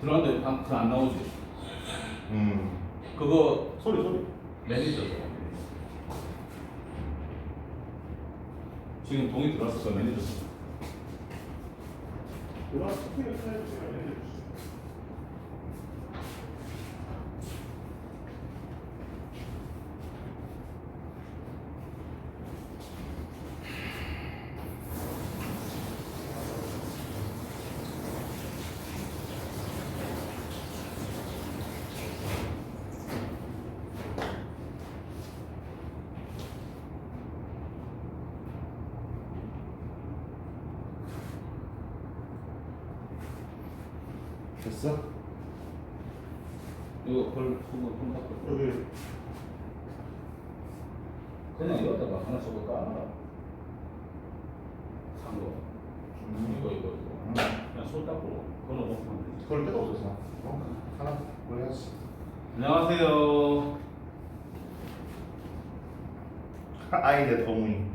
들어갔는데 방- 그거 안 나오지. 음. 그거 소리 소리. 매니저죠. 지금 동의 들어왔을 거 매니저. 스피드 타이밍을 알려주시죠. 됐어? 이거 걸 그거 콘탁트. 여기 그냥 이거다가 하나 깔아. 산 거. 이거 이거 이거. 음. 그냥 손 닦고 걸어 놓으면 되지. 그럴 데가 없어서. 어? 하나 올려야지. 안녕하세요. 아이디어 동의.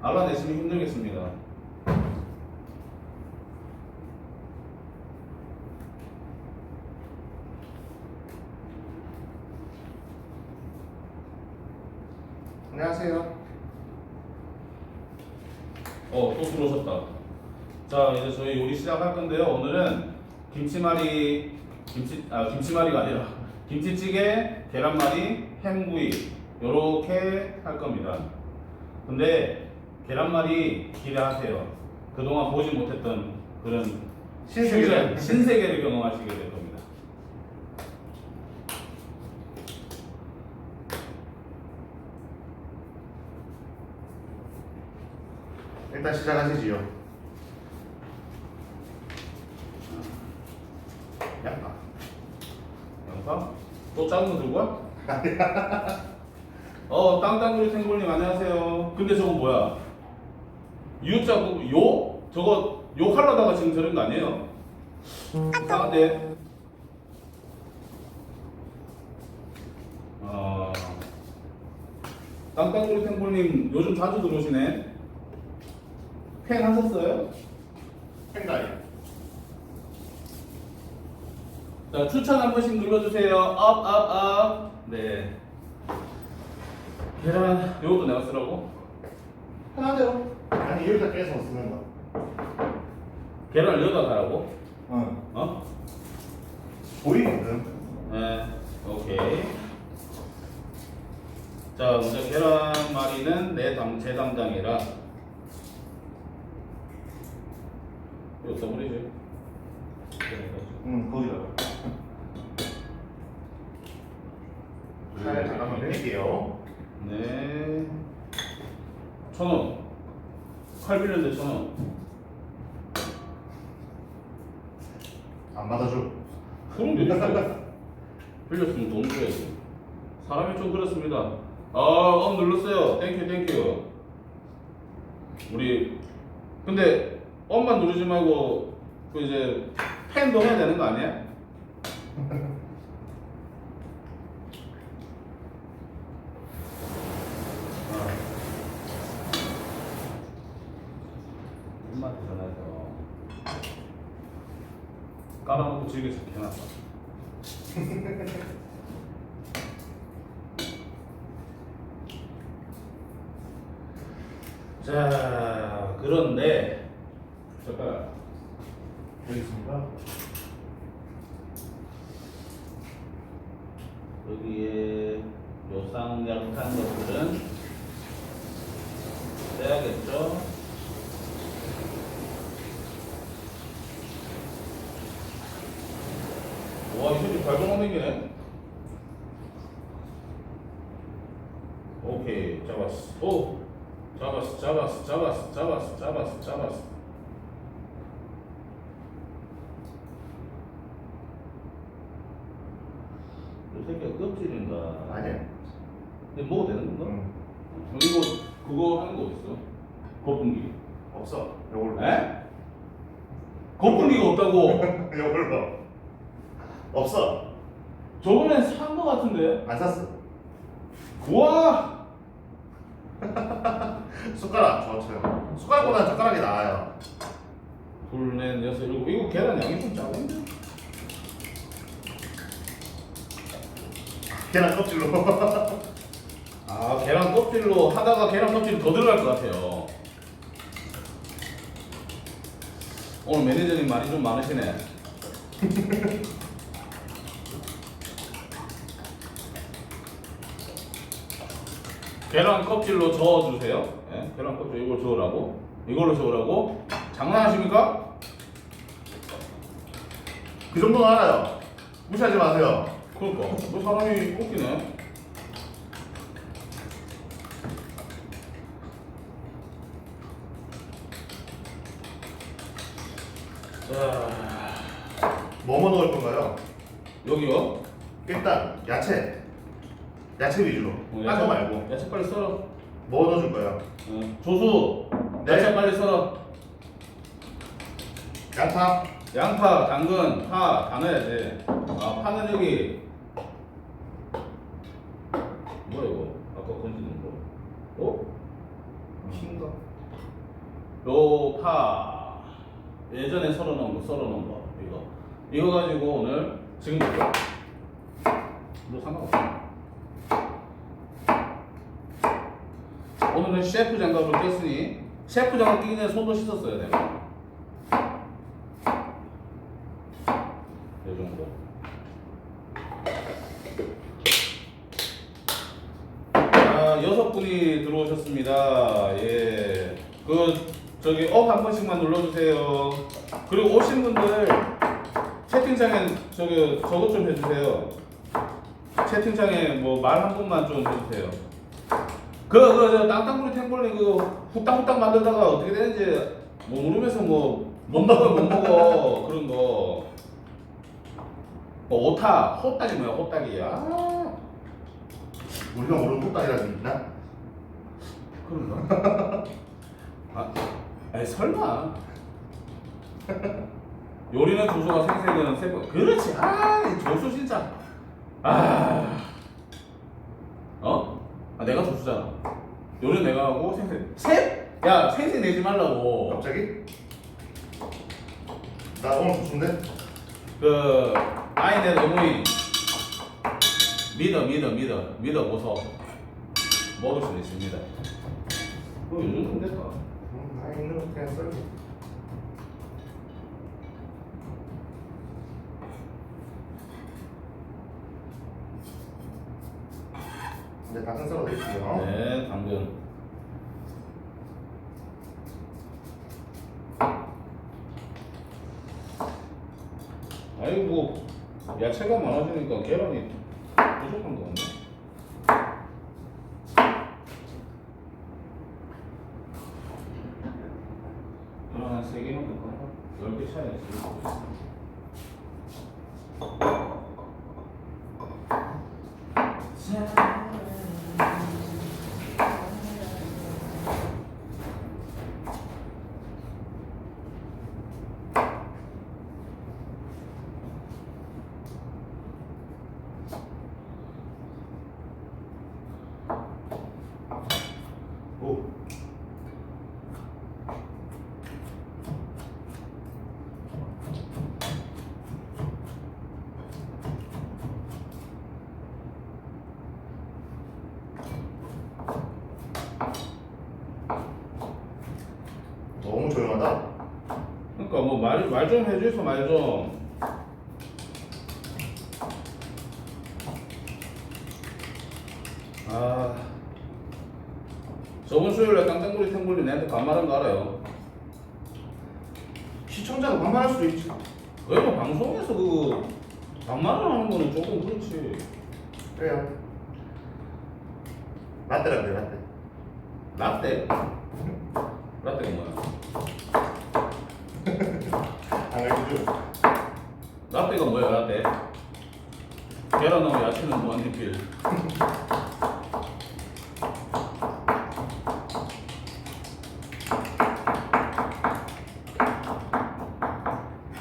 알아내시면 힘들겠습니다. 안녕하세요. 어, 또 들어오셨다. 자, 이제 저희 요리 시작할 건데요. 오늘은 김치말이, 김치, 아, 김치말이가 아니라 김치찌개, 계란말이, 햄구이, 요렇게 할 겁니다. 근데 계란말이 기대하세요. 그동안 보지 못했던 그런 신세계를. 퓨전, 신세계를 경험하시게 될 겁니다. 일단 시작하시지요. 양파. 양파? 또 작은 거 들고 와? 어, 땅땅구리 탱골님 안녕하세요. 근데 저거 뭐야? U자 그 요? 저거 욕하려다가 지금 저런 거 아니에요? 이상한데? 어, 땅땅구리 탱골님 요즘 자주 들어오시네. 팬 하셨어요? 팽가리. 자, 추천 한 번씩 눌러주세요. 업, 업, 업. 네. 계란, 요것도 내가 쓰라고? 하나대로. 아니 여기다 깨서 쓰는 거. 계란을 여기다 가라고? 응. 어? 보이거든. 네, 오케이. 자, 먼저 계란말이는 내 담, 제 담당이라. 이거 써버리지. 응 거기다가. 잘 잠깐만 뺄게요. 네. 천 원. 칼 빌렸는데 천 원. 안 받아줘. 그럼 되지. 빌렸으면 돈 줘야지. 사람이 좀 그렇습니다. 아, 업 눌렀어요. 땡큐, 땡큐. 우리, 근데, 업만 누르지 말고, 그 이제, 펜도 해야 되는 거 아니야? 아. 엄마한테 전화해서 깔아놓고 즐겨서 해놨어. 자, 그런데 잠깐 여기 있습니다. 여기에 요상약한 것들은 빼야겠죠? 발동안 생기네. 오케이, 잡았어. 오, 잡았어, 잡았어, 잡았어, 잡았어, 잡았어, 잡았어. 이 새끼가 껍질인가? 아니야. 근데 먹어도 되는 건가? 응. 어, 이거 그거 하는 거 어딨어? 거품기. 없어. 요걸로. 에? 거품기가 없다고? 요걸로. 없어. 저번에 산거 같은데? 안 샀어. 우와! 숟가락 저쳐요. 숟가락보다 젓가락이 나아요. 둘, 넷, 여섯, 일곱. 이거 계란 양이 좀 작은데? 계란 껍질로. 아, 계란 껍질로 하다가 계란 껍질이 더 들어갈 것 같아요. 오늘 매니저님 말이 좀 많으시네. 계란 껍질로 저어주세요. 예, 계란 껍질 이걸 저으라고. 이걸로 저으라고. 장난하십니까? 그 정도는 알아요. 무시하지 마세요. 그러니까 뭐 사람이 웃기네. 자 뭐뭐 넣을 건가요? 여기요. 일단 야채. 야채 위주로. 어, 딴거 말고. 야채 빨리 썰어. 뭐 넣어줄 거예요? 어, 조수. 네. 야채 빨리 썰어. 양파. 양파, 당근, 파 다 넣어야지. 아 파는 여기. 뭐야 이거? 아까 건지는 거. 어? 흰가? 요 파. 예전에 썰어 놓은 거, 썰어 놓은 거 이거. 이거 가지고 오늘 지금 이거. 뭐 상관없어. 오늘은 셰프 장갑을 꼈으니 셰프 장갑 끼기 전에 손도 씻었어야 돼. 이 정도. 아, 여섯 분이 들어오셨습니다. 예. 그, 저기, 업 한 번씩만 눌러주세요. 그리고 오신 분들, 채팅창에, 저기, 저것 좀 해주세요. 채팅창에 뭐 말 한 번만 좀 해주세요. 그, 그, 저, 땅땅구리 탱볼리 그, 후딱후딱 만들다가 어떻게 되는지, 뭐, 모르면서 뭐, 못 먹어, 못 먹어, 그런 거. 뭐 오타, 호딱이 뭐야, 호딱이야. 아, 우리가 모르는 호떡이라도 있나? 그런가? 아, 아니 설마. 요리는 조수가 생색은 세번. 그렇지. 아, 이 조수 진짜. 아, 어? 아, 내가 조수잖아. 요리는 내가 하고 생색. 세? 야, 생색 내지 말라고. 갑자기? 나 오늘 무슨데? 그 아이네 어머니 믿어 믿어 믿어 믿어 보소 먹을 수 있습니다. 어, 요즘 됐다. 음, 나 있는 거 그냥 썰고. 이제 당근 썰어 드릴게요. 네, 당근. 아이고 뭐 야채가 많아지니까 계란이 부족한 거 같네. 계란 한세 개만 넣을까? 열개 차야지. 오. 너무 조용하다. 그러니까 뭐 말 말 좀 해줘서 말 좀. 아 저번 수요일에 깡깡구리 탱구리 내한테 반말한 거 알아요? 시청자가 반말할 수도 있지. 뭐 방송에서 그 반말을 하는 거는 조금 그렇지. 그래요. 라떼라 그래 라떼. 라떼? 라떼가 뭐야? 안 알려줘. 라떼가 뭐야 라떼? 계란 하고 야채는 무한리필.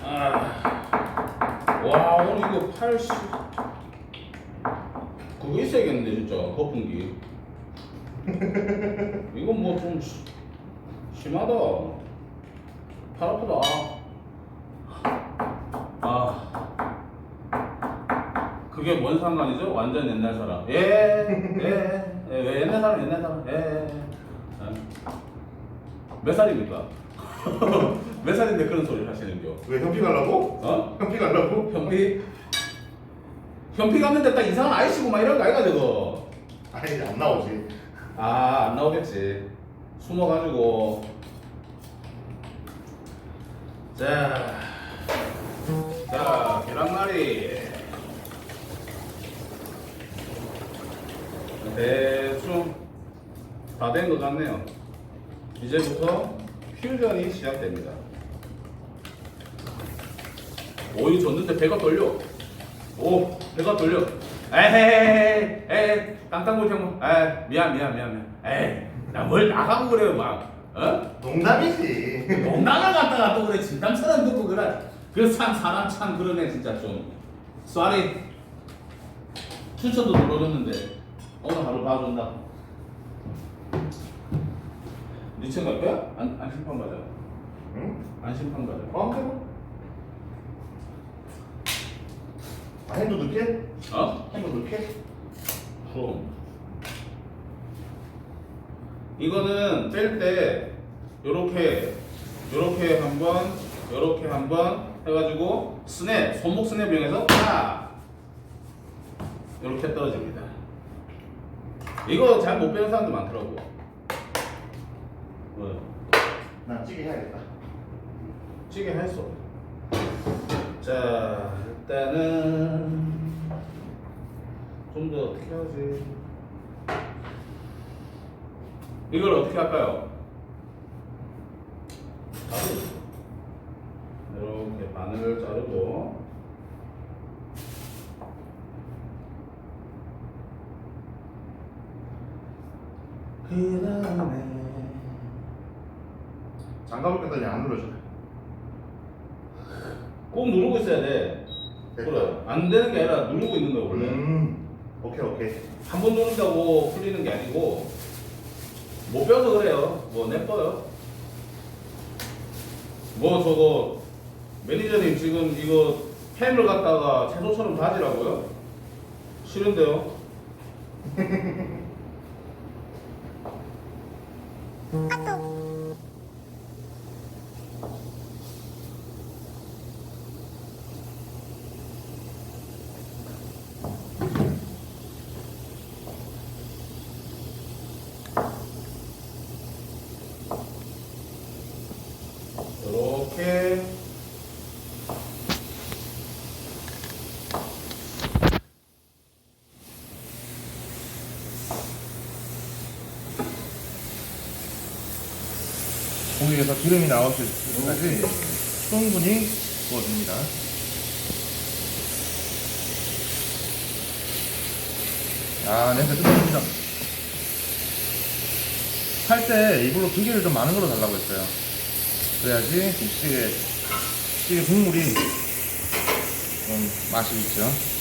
아, 와 오늘 이거 80 그거 있어야겠는데 진짜 거품기. 이건 뭐 좀 심하다. 팔 아프다. 그게 뭔 상관이죠? 완전 옛날 사람. 예, 예, 예, 예, 옛날 사람, 옛날 사람. 예, 예. 예. 몇 살입니까? 몇 살인데 그런 소리를 하시는겨? 왜 현피 가려고? 어? 현피 가려고? 현피? 현피 갔는데 딱 이상한 아이씨고 막 이런 거 아이가 저거? 아니 안 나오지. 아, 안 나오겠지. 숨어가지고. 자, 자, 다 된 것 같네요. 이제부터 퓨전이 시작됩니다. 오이 줬는데 배가 떨려. 오, 배가 떨려. 에이, 깡깡물 형무. 에이, 미안, 미안, 미안, 미안. 에이, 나뭘 나가고 그래요, 막. 어? 농담이지. 농담을 갖다가 또 그래, 진담처럼 듣고 그래. 그 참, 사람 참 그러네, 진짜 좀. 쏘리. 추천도 눌러줬는데, 오늘 하루 봐준다. 니천 갈 거야? 안, 안심판 가자. 응? 안심판 가자. 마음대로. 아 핸도 넣게? 어? 핸도 넣게? 그럼 이거는 뗄 때 요렇게 요렇게 한 번 요렇게 한 번 해가지고 스냅 손목 스냅 이용해서 딱 요렇게 떨어집니다 이거 잘 못 배운 사람들 많더라고 뭐난 찌개 해야겠다. 찌개 했어. 자 일단은 좀 더 어떻게 하지? 이걸 어떻게 할까요? 자르 이렇게 바늘 자르고. 그 다음에 장갑을 꼈더니 안 눌러줘. 꼭 누르고 있어야 돼 그래 안 되는 게 아니라 누르고 있는 거야 원래 음. 오케이 오케이. 한 번 누른다고 풀리는 게 아니고 못 배워서 그래요. 뭐 내뻐요. 뭐 저거 매니저님 지금 이거 햄을 갖다가 채소처럼 다지라고요? 싫은데요? 이렇게 고기에서 기름이 나올 때까지 충분히 구워줍니다. 아 냄새 끝납니다. 할 때 이걸로 두 개를 좀 많은 걸로 달라고 했어요. 그래야지 찌개 찌개 국물이 좀 맛이 있죠.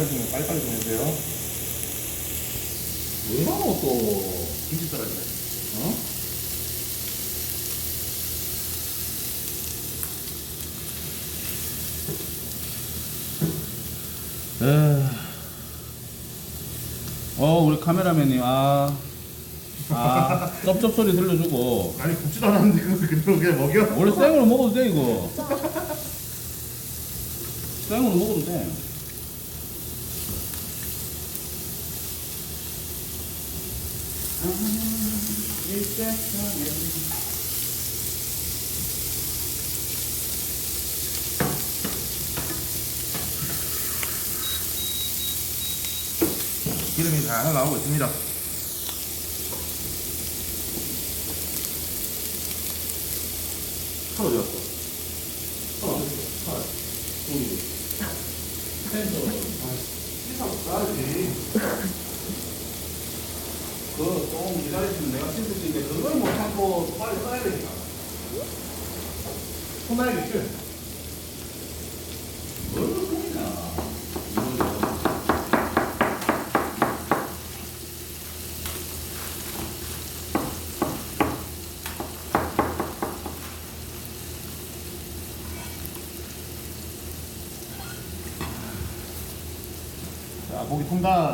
알려주면 빨리빨리 좀 해주세요. 왜 나오 또? 김치 떨어지네. 어? 어 우리 카메라맨님 아, 아 쩝쩝 소리 들려주고 아니 굽지도 않았는데 그것을 그대로 그냥 먹여? 원래 생으로 먹어도 돼 이거 생으로 먹어도 돼 기름이 잘 나오고 있습니다. 칼 어디 네. 그래. 자, 고기 통닭.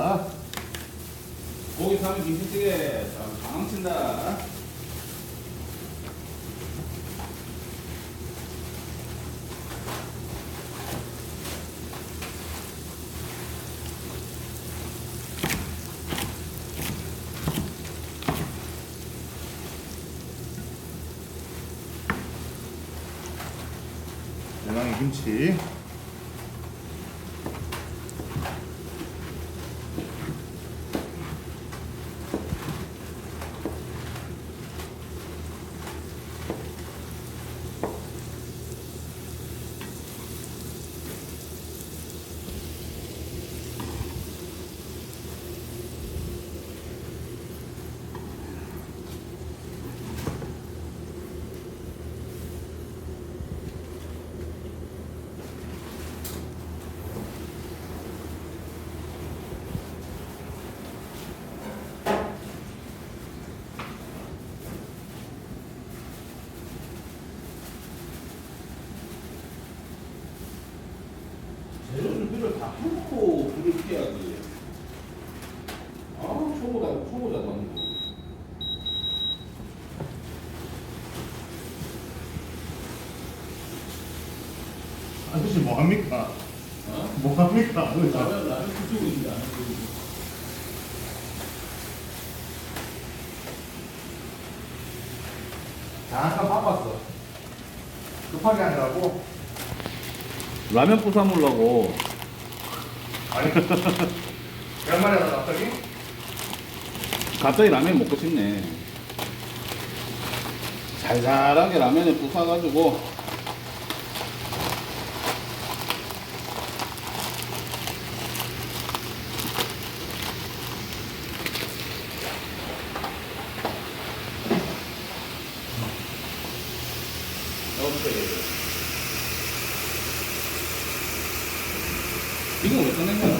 김치. 재료를 비를 다 훑고 불을 피해야지. 아, 초보다, 초보자도 아니고. 아저씨 뭐 합니까? 어? 뭐 합니까? 나는, 있지 않아. 잠깐 바빴어. 급하게 하느라고. 라면 부사 먹으려고. 아니. 하다 갑자기? 갑자기 라면 먹고 싶네. 달달하게 라면에 부사가지고. 이거 왜 꺼낸 거야?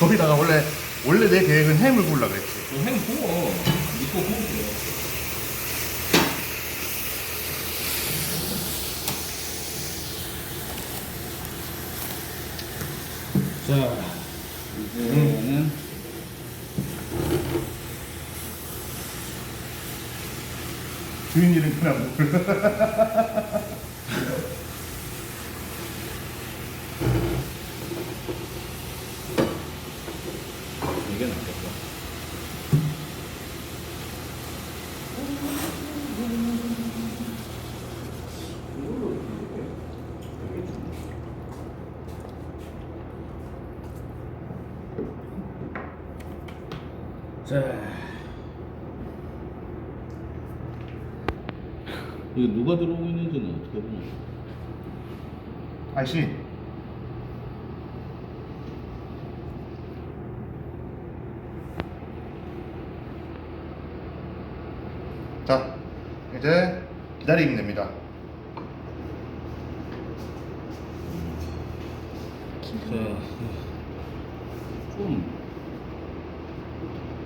거기다가 원래 원래 내 계획은 햄을 구우려고 했지. 햄 구워. 믿고 구울게요. 자, 이제는 주인 이름 그냥 물. 이게 낫겠다. 자, 이거 누가 들어오고 있는지는 어떻게 보냐? 아저씨. 자, 이제 기다리면 됩니다. 진짜 좀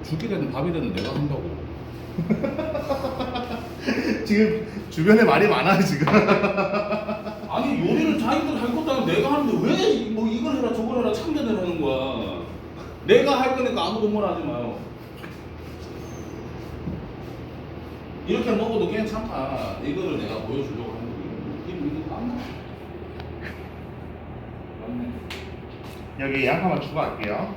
죽기 되는 밥이 되는 내가 한다고. 지금 주변에 말이 많아요 지금. 아니 요리를 자기들 할 것도 아니고 내가 하는데 왜 뭐 이걸 해라 저걸 해라 참견을 하는 거야. 내가 할 거니까 아무도 뭐라 하지 마요. 이렇게 먹어도 괜찮다. 이거를 내가 보여주려고 하는 거예요. 이거 이거 안 나. 맞네. 여기 양파만 추가할게요.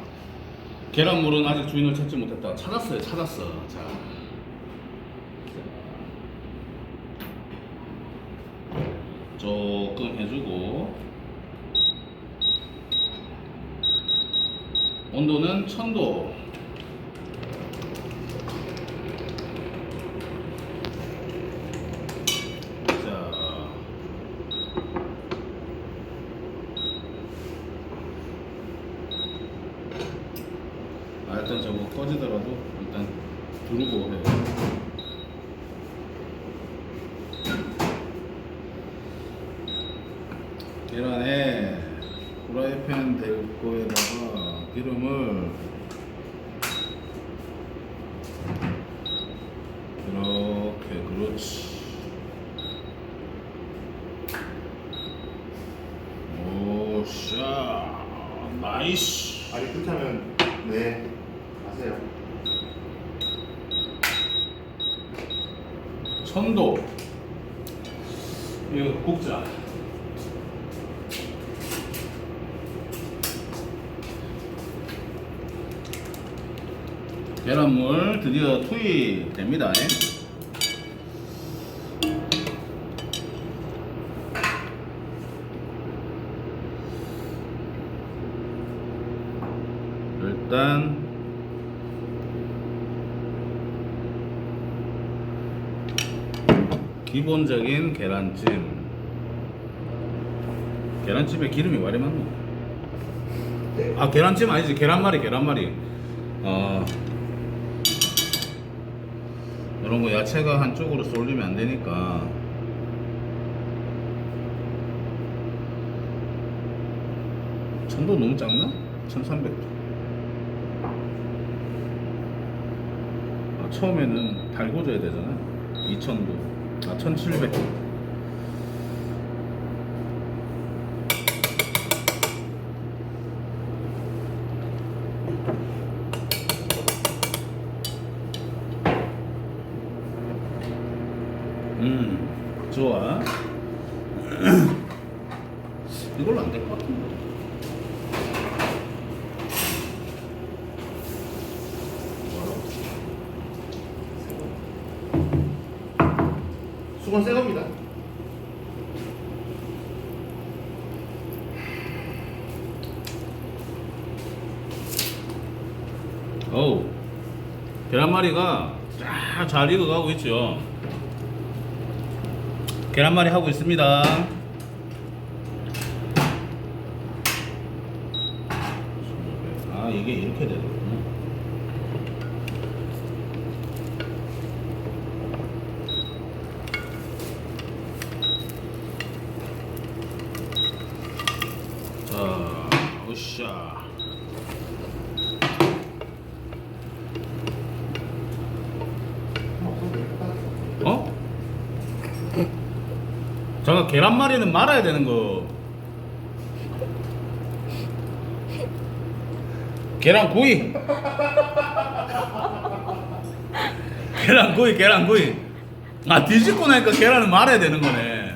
계란물은 아직 주인을 찾지 못했다. 찾았어요, 찾았어. 자. 조금 해주고 온도는 1000도 자 아, 일단 저거 꺼지더라도 일단 두르고 해. 계란에 프라이팬 대고에다가 기름을 이렇게 그렇지. 오샤 나 아이씨. 아니 그렇게 하면 네 하세요. 천도. 이거 국자. 계란물 드디어 투입됩니다. 일단 기본적인 계란찜. 계란찜에 기름이 많이 많노? 아 계란찜 아니지 계란말이 계란말이. 어 이런 거 야채가 한쪽으로 쏠리면 안 되니까. 천도 너무 작나? 1300. 아, 처음에는 달궈줘야 되잖아. 2000도. 아, 1700. 음, 좋아. 이걸로 안 될 것 같은데. 수건 새 겁니다. 어우, 계란말이가 쫙 잘 익어가고 있죠. 계란말이 하고 있습니다. 아, 이게 이렇게 되는구나. 자, 으쌰. 어? 계란말이는 말아야 되는 거. 계란구이. 계란구이, 계란구이. 아 뒤집고 나니까 계란은 말아야 되는 거네.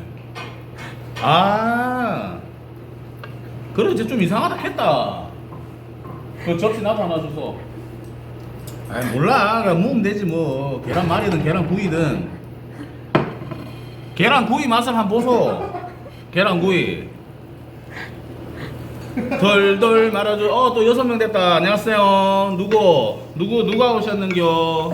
아. 그래 이제 좀 이상하다 했다. 그 접시 나도 하나 줘서. 아이 몰라 그냥 먹으면 되지 뭐 계란 말이든 계란 구이든 계란구이 맛을 한번 보소. 계란구이. 덜덜 말아줘. 어 또 여섯 명 됐다. 안녕하세요. 누구? 누구 누가 오셨는겨?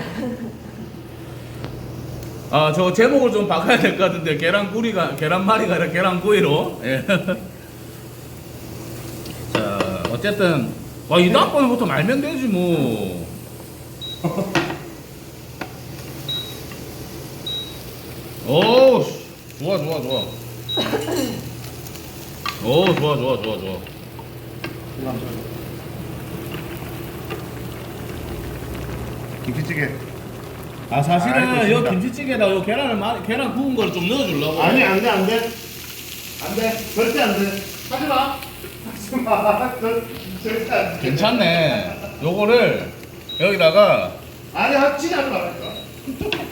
아 저 제목을 좀 바꿔야 될 것 같은데. 계란구이가 계란말이가 아니라. 계란구이로. 예. 자 어쨌든. 와 이 다음 번부터 말면 되지 뭐. 오, 씨. 좋아, 좋아, 좋아. 오, 좋아, 좋아, 좋아, 좋아. 김치찌개. 아, 사실은 알겠습니다. 요 김치찌개에다 요 계란을 마, 계란 구운 걸 좀 넣어주려고. 아니 안돼 안돼 안돼 절대 안돼 하지 마 하지 마 절- 절대 안돼 괜찮네. 요거를 여기다가 아니 말라니까 아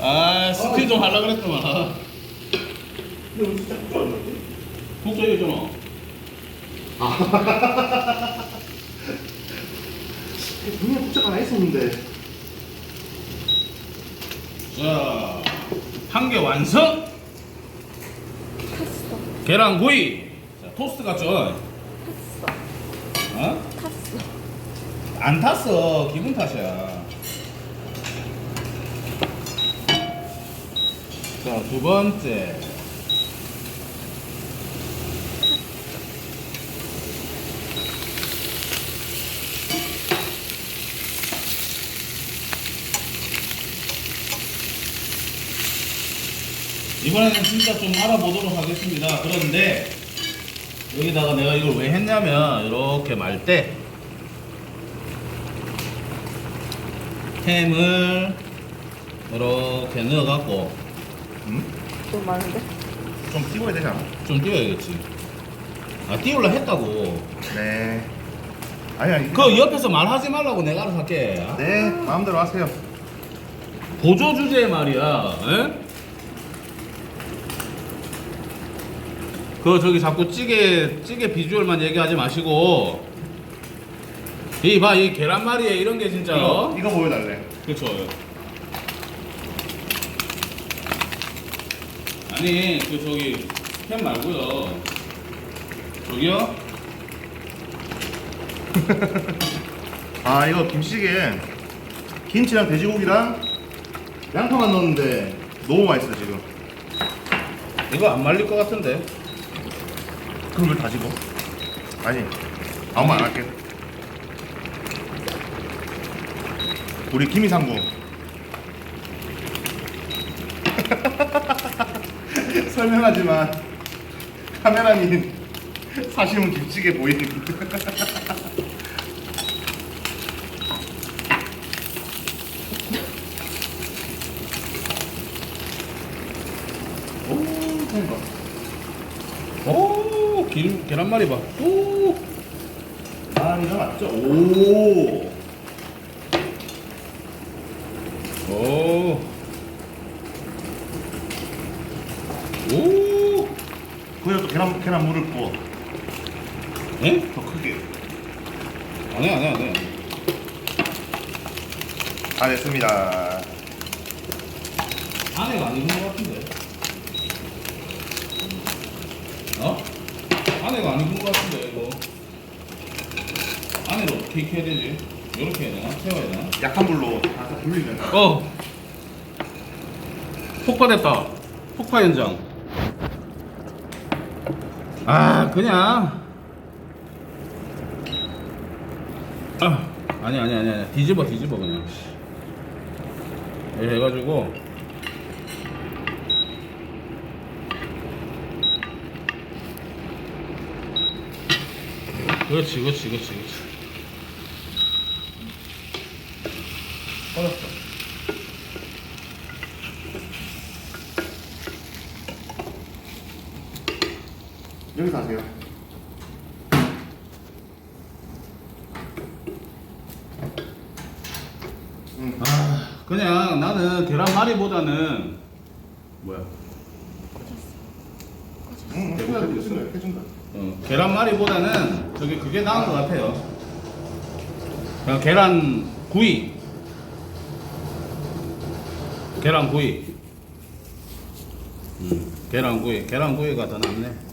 아, 스틸 좀 하려 그랬더만. 근데 우리 진짜 좋아졌지 국자 이거잖아. 분명 복잡 하나 있었는데 자, 한 개 완성. 탔어. 계란구이. 자, 토스트 같죠? 탔어. 어? 탔어. 안 탔어. 기분 탓이야. 자, 두 번째. 이번에는 진짜 좀 알아보도록 하겠습니다. 그런데 여기다가 내가 이걸 왜 했냐면 이렇게 말 때 햄을 이렇게 넣어갖고 음? 좀 많은데? 좀 띄워야 되잖아 좀 띄워야겠지. 아 띄울라 했다고 네. 아니 아니. 그 옆에서 말하지 말라고 내가 알아서 할게 네 마음대로 하세요. 보조 주제 말이야 에? 그 저기 자꾸 찌개 찌개 비주얼만 얘기하지 마시고 이봐이 계란말이에 이런 게 진짜 이거 어? 이거 보여달래. 그렇 아니 그 저기 햄 말고요. 저기요. 아 이거 김치찌개 김치랑 돼지고기랑 양파만 넣었는데 너무 맛있어 지금. 이거 안 말릴 것 같은데. 그럼 왜 다지고? 아니 아무 말 안 할게. 우리 김이상구 설명하지만 카메라님 사실은 김치찌개 보이는 오 그런가 오 길, 계란말이 봐. 오. 아 이거 맞죠? 오 오. 오. 거기다 또 계란, 계란 물을 부어 예? 더 크게 아니야 아니야 아니야. 다 됐습니다 안에가 안 익은 것 같은데. 어? 안에가 안 익은 것 같은데 이거. 안에를 어떻게 익혀야 되지? 이렇게 해야 되나? 세워야 되나? 약한 불로 다 돌리면 어. 폭파됐다. 폭파 현장. 아 그냥. 아 아니 아니 아니 아니 뒤집어 뒤집어 그냥. 이렇게 해가지고. 그렇지 그렇지 그렇지 그렇지. 꺼졌어. 여기 가세요 응. 아, 그냥 나는 계란말이보다는 뭐야? 응, 해준다, 해준다, 해준다. 어, 계란말이보다는 저기 그게 나은 것 같아요. 그냥 계란 구이. 계란 구이. 음, 계란 구이. 계란 구이가 더 낫네.